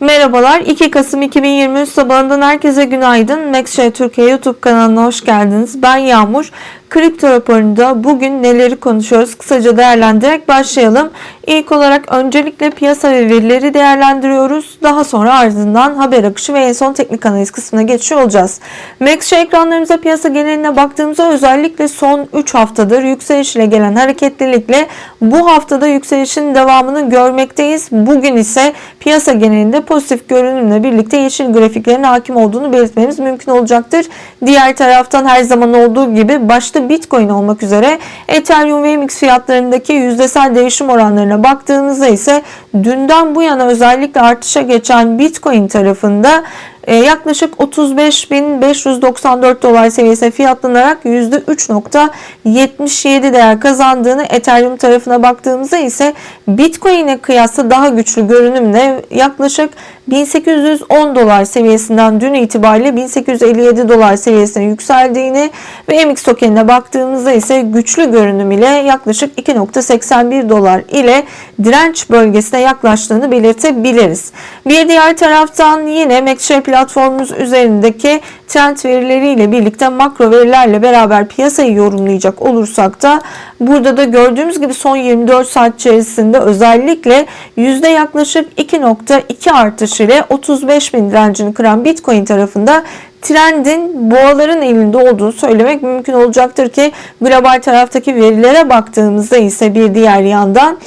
Merhabalar. 2 Kasım 2023 sabahından herkese günaydın. Maxshare Türkiye YouTube kanalına hoş geldiniz. Ben Yağmur. Kripto raporunda bugün neleri konuşuyoruz? Kısaca değerlendirerek başlayalım. İlk olarak öncelikle piyasa ve verileri değerlendiriyoruz. Daha sonra ardından haber akışı ve en son teknik analiz kısmına geçiyor olacağız. Maxshare ekranlarımıza piyasa geneline baktığımızda özellikle son 3 haftadır yükseliş ile gelen hareketlilikle bu haftada yükselişin devamını görmekteyiz. Bugün ise piyasa genelinde pozitif görünümle birlikte yeşil grafiklerin hakim olduğunu belirtmemiz mümkün olacaktır. Diğer taraftan her zaman olduğu gibi başta Bitcoin olmak üzere Ethereum ve MX fiyatlarındaki yüzdesel değişim oranlarına baktığımızda ise dünden bu yana özellikle artışa geçen Bitcoin tarafında e, yaklaşık 35.594 dolar seviyesine fiyatlanarak %3.77 değer kazandığını Ethereum tarafına baktığımızda ise Bitcoin'e kıyasla daha güçlü görünümle yaklaşık 1810 dolar seviyesinden dün itibariyle 1857 dolar seviyesine yükseldiğini ve MX tokenine baktığımızda ise güçlü görünüm ile yaklaşık 2.81 dolar ile direnç bölgesine yaklaştığını belirtebiliriz. Bir diğer taraftan yine MaxShare platformumuz üzerindeki trend verileriyle birlikte makro verilerle beraber piyasayı yorumlayacak olursak da burada da gördüğümüz gibi son 24 saat içerisinde özellikle yüzde yaklaşık 2.2 artış ile 35 bin direncini kıran Bitcoin tarafında trendin boğaların elinde olduğunu söylemek mümkün olacaktır ki global taraftaki verilere baktığımızda ise bir diğer yandan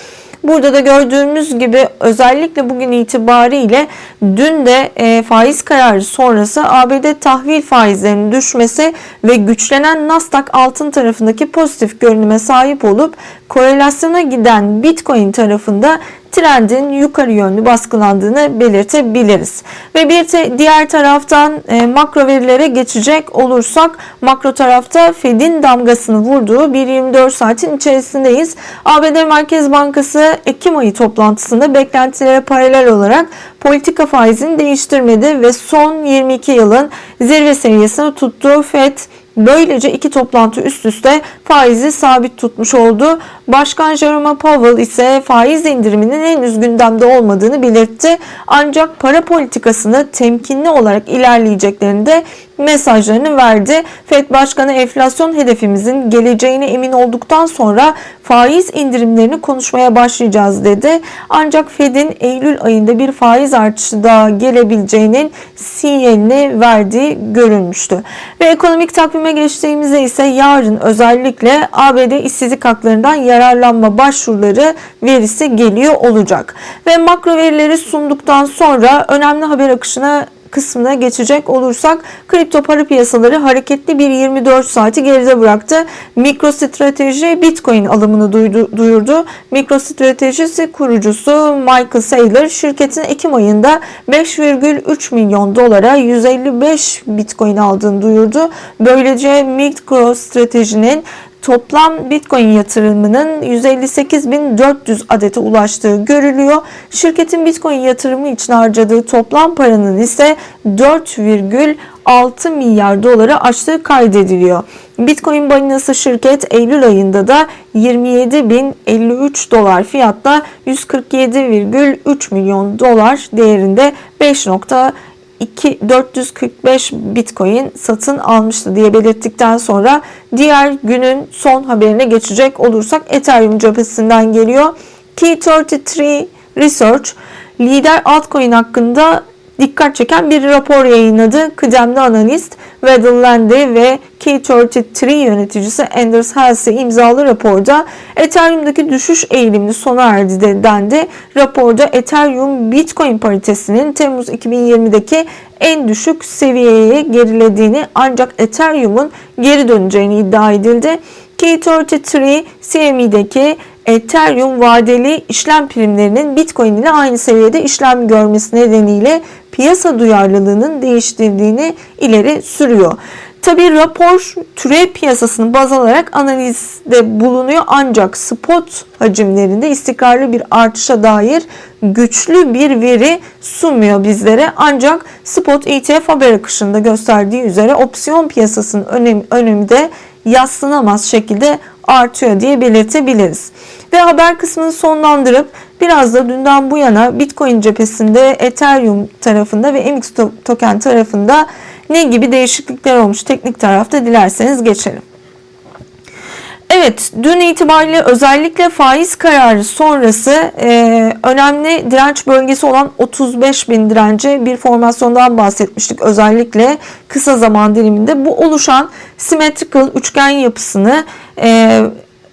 Burada da gördüğümüz gibi özellikle bugün itibariyle dün de e, faiz kararı sonrası ABD tahvil faizlerinin düşmesi ve güçlenen Nasdaq altın tarafındaki pozitif görünüme sahip olup korelasyona giden Bitcoin tarafında trendin yukarı yönlü baskılandığını belirtebiliriz. Ve bir te, diğer taraftan e, makro verilere geçecek olursak makro tarafta Fed'in damgasını vurduğu bir 24 saatin içerisindeyiz. ABD Merkez Bankası Ekim ayı toplantısında beklentilere paralel olarak politika faizini değiştirmedi ve son 22 yılın zirve seviyesini tuttu. Fed Böylece iki toplantı üst üste faizi sabit tutmuş oldu. Başkan Jerome Powell ise faiz indiriminin henüz gündemde olmadığını belirtti. Ancak para politikasını temkinli olarak ilerleyeceklerini de mesajlarını verdi. FED Başkanı enflasyon hedefimizin geleceğine emin olduktan sonra faiz indirimlerini konuşmaya başlayacağız dedi. Ancak Fed'in Eylül ayında bir faiz artışı daha gelebileceğinin sinyalini verdiği görülmüştü. Ve ekonomik takvime geçtiğimizde ise yarın özellikle ABD işsizlik haklarından yararlanma başvuruları verisi geliyor olacak. Ve makro verileri sunduktan sonra önemli haber akışına kısmına geçecek olursak kripto para piyasaları hareketli bir 24 saati geride bıraktı. MicroStrateji Bitcoin alımını duyurdu. MicroStratejisi kurucusu Michael Saylor şirketin Ekim ayında 5,3 milyon dolara 155 Bitcoin aldığını duyurdu. Böylece MicroStratejinin toplam Bitcoin yatırımının 158.400 adete ulaştığı görülüyor. Şirketin Bitcoin yatırımı için harcadığı toplam paranın ise 4,6 milyar doları aştığı kaydediliyor. Bitcoin balinası şirket Eylül ayında da 27.053 dolar fiyatla 147,3 milyon dolar değerinde 5. 2, 445 Bitcoin satın almıştı diye belirttikten sonra diğer günün son haberine geçecek olursak Ethereum cephesinden geliyor. Key33 Research lider altcoin hakkında dikkat çeken bir rapor yayınladı. Kıdemli analist Weddell Landy ve K33 yöneticisi Anders Halsey imzalı raporda Ethereum'daki düşüş eğilimini sona erdi dendi. Raporda Ethereum Bitcoin paritesinin Temmuz 2020'deki en düşük seviyeye gerilediğini ancak Ethereum'un geri döneceğini iddia edildi. K33 CME'deki Ethereum vadeli işlem primlerinin Bitcoin ile aynı seviyede işlem görmesi nedeniyle piyasa duyarlılığının değiştirdiğini ileri sürüyor. Tabi rapor türev piyasasını baz alarak analizde bulunuyor ancak spot hacimlerinde istikrarlı bir artışa dair güçlü bir veri sunmuyor bizlere. Ancak spot ETF haber akışında gösterdiği üzere opsiyon piyasasının önemi, önemi de yatsınamaz şekilde artıyor diye belirtebiliriz. Ve haber kısmını sonlandırıp biraz da dünden bu yana Bitcoin cephesinde Ethereum tarafında ve MX token tarafında ne gibi değişiklikler olmuş teknik tarafta dilerseniz geçelim. Evet, dün itibariyle özellikle faiz kararı sonrası e, önemli direnç bölgesi olan 35 bin direnci bir formasyondan bahsetmiştik. Özellikle kısa zaman diliminde bu oluşan symmetrical üçgen yapısını e,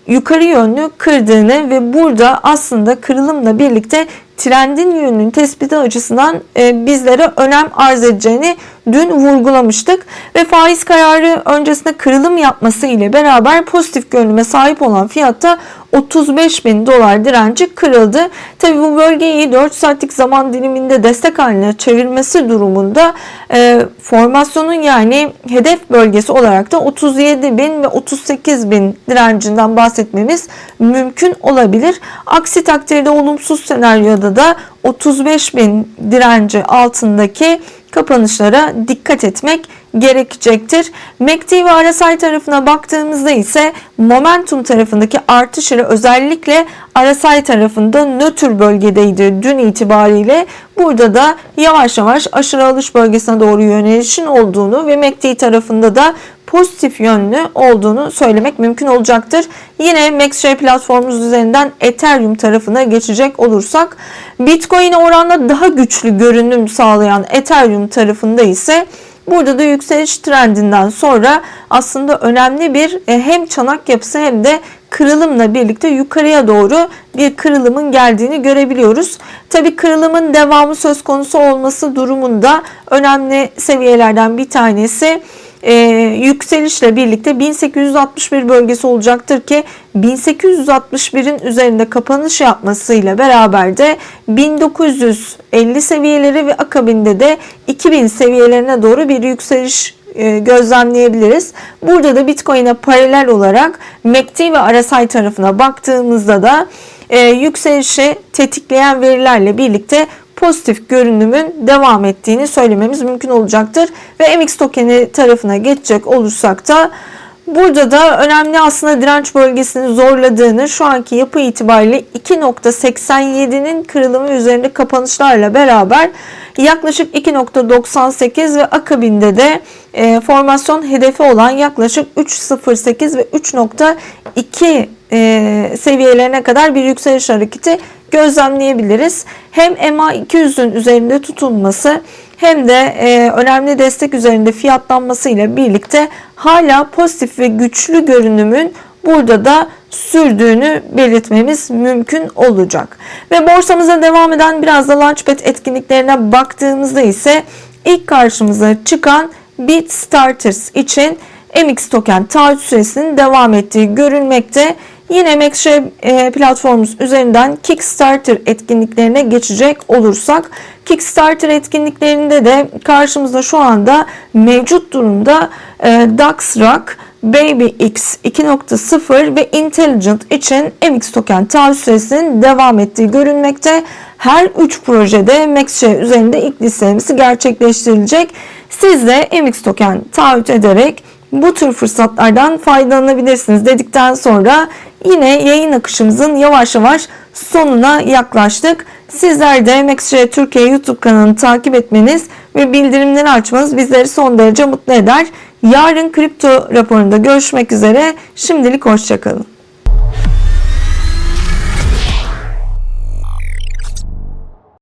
yukarı yönlü kırdığını ve burada aslında kırılımla birlikte trendin yönünün tespiti açısından e, bizlere önem arz edeceğini dün vurgulamıştık. Ve faiz kararı öncesinde kırılım yapması ile beraber pozitif görünüme sahip olan fiyatta 35 bin dolar direnci kırıldı. Tabi bu bölgeyi 4 saatlik zaman diliminde destek haline çevirmesi durumunda e, formasyonun yani hedef bölgesi olarak da 37 bin ve 38 bin direncinden bahsetmemiz mümkün olabilir. Aksi takdirde olumsuz senaryoda da 35 bin direnci altındaki kapanışlara dikkat etmek gerekecektir. MACD ve RSI tarafına baktığımızda ise momentum tarafındaki artış ile özellikle RSI tarafında nötr bölgedeydi dün itibariyle. Burada da yavaş yavaş aşırı alış bölgesine doğru yönelişin olduğunu ve MACD tarafında da pozitif yönlü olduğunu söylemek mümkün olacaktır. Yine MaxShare platformumuz üzerinden Ethereum tarafına geçecek olursak Bitcoin'e oranla daha güçlü görünüm sağlayan Ethereum tarafında ise Burada da yükseliş trendinden sonra aslında önemli bir e, hem çanak yapısı hem de kırılımla birlikte yukarıya doğru bir kırılımın geldiğini görebiliyoruz. Tabi kırılımın devamı söz konusu olması durumunda önemli seviyelerden bir tanesi e, yükselişle birlikte 1861 bölgesi olacaktır ki 1861'in üzerinde kapanış yapmasıyla beraber de 1950 seviyeleri ve akabinde de 2000 seviyelerine doğru bir yükseliş e, gözlemleyebiliriz. Burada da Bitcoin'e paralel olarak MACD ve RSI tarafına baktığımızda da e, yükselişi tetikleyen verilerle birlikte pozitif görünümün devam ettiğini söylememiz mümkün olacaktır. Ve MX tokeni tarafına geçecek olursak da Burada da önemli aslında direnç bölgesini zorladığını şu anki yapı itibariyle 2.87'nin kırılımı üzerinde kapanışlarla beraber yaklaşık 2.98 ve akabinde de e, formasyon hedefi olan yaklaşık 3.08 ve 3.2 e, seviyelerine kadar bir yükseliş hareketi gözlemleyebiliriz. Hem MA200'ün üzerinde tutulması hem de e, önemli destek üzerinde fiyatlanması ile birlikte hala pozitif ve güçlü görünümün burada da sürdüğünü belirtmemiz mümkün olacak. Ve borsamıza devam eden biraz da Launchpad etkinliklerine baktığımızda ise ilk karşımıza çıkan Bit Starters için MX token taahhüt süresinin devam ettiği görülmekte. Yine MaxShare platformumuz üzerinden Kickstarter etkinliklerine geçecek olursak Kickstarter etkinliklerinde de karşımızda şu anda mevcut durumda e, DuxRock, Baby X 2.0 ve Intelligent için MX token taahhüt devam ettiği görünmekte. Her 3 projede MaxShare üzerinde ilk listelemesi gerçekleştirilecek. Siz de MX token taahhüt ederek bu tür fırsatlardan faydalanabilirsiniz dedikten sonra yine yayın akışımızın yavaş yavaş sonuna yaklaştık. Sizler de MaxShare Türkiye YouTube kanalını takip etmeniz ve bildirimleri açmanız bizleri son derece mutlu eder. Yarın kripto raporunda görüşmek üzere. Şimdilik hoşçakalın.